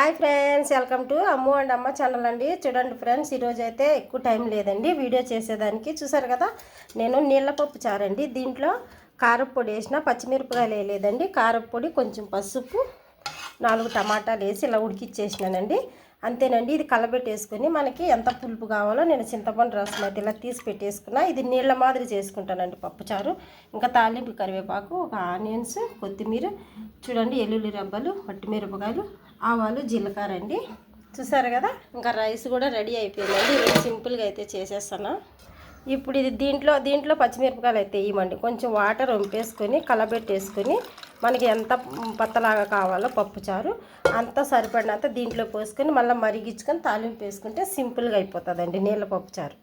Hi friends welcome to Ammu and Amma channel అండి. చూడండి friends ఈరోజు అయితే ఎక్కువ టైం లేదండి. వీడియో చేసేదానికి చూసారు కదా నేను నీళ్ళపప్పు చారండి. దీంట్లో కారప్పొడి వేసిన పచ్చిమిరపకాయలు వేయలేదండి. కారప్పొడి కొంచెం పసుపు నాలుగు టమాటాలు వేసి ఇలా ఉడికిచ్చేసినానండి. అంతేనండి. ఇది కలబెట్టేసుకుని మనకి ఎంత పులుపు కావాలో నేను చింతపండు రసం అయితే ఇలా తీసి పెట్టేసుకున్నా. ఇది నీళ్ళ మాదిరి చేసుకుంటానండి పప్పుచారు. ఇంకా తాలింపు కరివేపాకు ఒక ఆనియన్స్ కొత్తిమీర చూడండి ఎల్లుల్లి రబ్బలు మిరపకాయలు ఆవాలు జీలకర్ర అండి. చూసారు కదా? ఇంకా రైస్ కూడా రెడీ అయిపోయిందండి. సింపుల్గా అయితే చేసేస్తాను. ఇప్పుడు ఇది దీంట్లో దీంట్లో పచ్చిమిరపకాయలు అయితే ఇవ్వండి కొంచెం వాటర్ వంపేసుకొని కలబెట్టేసుకొని మనకి ఎంత పత్తలాగా కావాలో పప్పుచారు అంత సరిపడినంత దీంట్లో పోసుకొని మళ్ళీ మరిగించుకొని తాలింపు వేసుకుంటే సింపుల్గా అయిపోతుందండి నీళ్ళ పప్పుచారు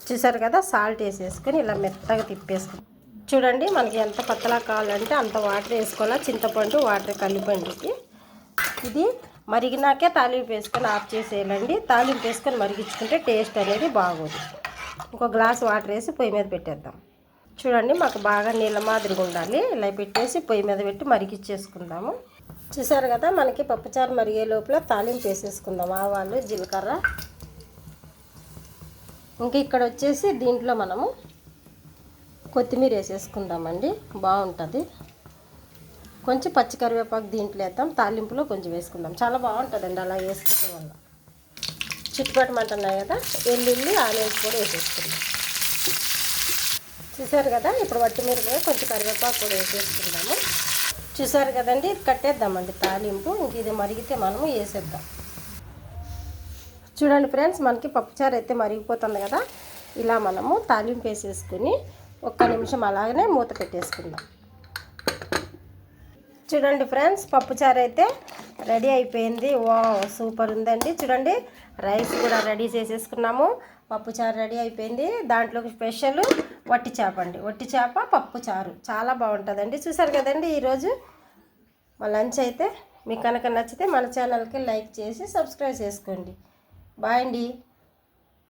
చూసారు కదా సాల్ట్ వేసేసుకొని ఇలా మెత్తగా తిప్పేసుకుని చూడండి మనకి ఎంత పత్తలా కావాలంటే అంత వాటర్ వేసుకోవాలా చింతపండు వాటర్ కలిపండికి. ఇది మరిగినాకే తాలింపు వేసుకొని ఆఫ్ చేసేయాలండి. తాలింపు వేసుకొని మరిగించుకుంటే టేస్ట్ అనేది బాగోదు. ఇంకో గ్లాస్ వాటర్ వేసి పొయ్యి మీద పెట్టేద్దాం. చూడండి మాకు బాగా నీళ్ళ మాదిరిగా ఉండాలి. ఇలా పెట్టేసి పొయ్యి మీద పెట్టి మరిగిచ్చేసుకుందాము. చూసారు కదా మనకి పప్పుచారు మరిగే లోపల తాలింపు వేసేసుకుందాం. ఆవాలు జీలకర్ర. ఇంకా ఇక్కడ వచ్చేసి దీంట్లో మనము కొత్తిమీర వేసేసుకుందామండి. బాగుంటుంది. కొంచెం పచ్చి కరివేపాకు దీంట్లో వేద్దాం. తాలింపులో కొంచెం వేసుకుందాం. చాలా బాగుంటుందండి అలా వేసుకుంటే వల్ల చిట్టుపట్టమంటున్నాయి కదా వెల్లుల్లి ఆనియన్స్ కూడా వేసేసుకుందాం. చూసారు కదా ఇప్పుడు వట్టి మిరపకాయ కొంచెం కరివేపాకు కూడా వేసేసుకుందాము. చూసారు కదండి కట్టేద్దామండి తాలింపు. ఇంక ఇది మరిగితే మనము వేసేద్దాం. చూడండి ఫ్రెండ్స్ మనకి పప్పుచారు అయితే మరిగిపోతుంది కదా. ఇలా మనము తాలింపు వేసేసుకుని ఒక్క నిమిషం అలాగనే మూత పెట్టేసుకుందాం. చూడండి ఫ్రెండ్స్ పప్పుచారు అయితే రెడీ అయిపోయింది. వా సూపర్ ఉందండి. చూడండి రైస్ కూడా రెడీ చేసేసుకున్నాము. పప్పుచారు రెడీ అయిపోయింది. దాంట్లోకి స్పెషల్ వట్టి చేప అండి. వట్టి చేప పప్పు చారు. చాలా బాగుంటుందండి. చూసారు కదండి ఈరోజు? మా లంచ్ అయితే మీకు కనుక నచ్చితే మన ఛానల్కి లైక్ చేసి సబ్స్క్రైబ్ చేసుకోండి. బాయ్ అండి.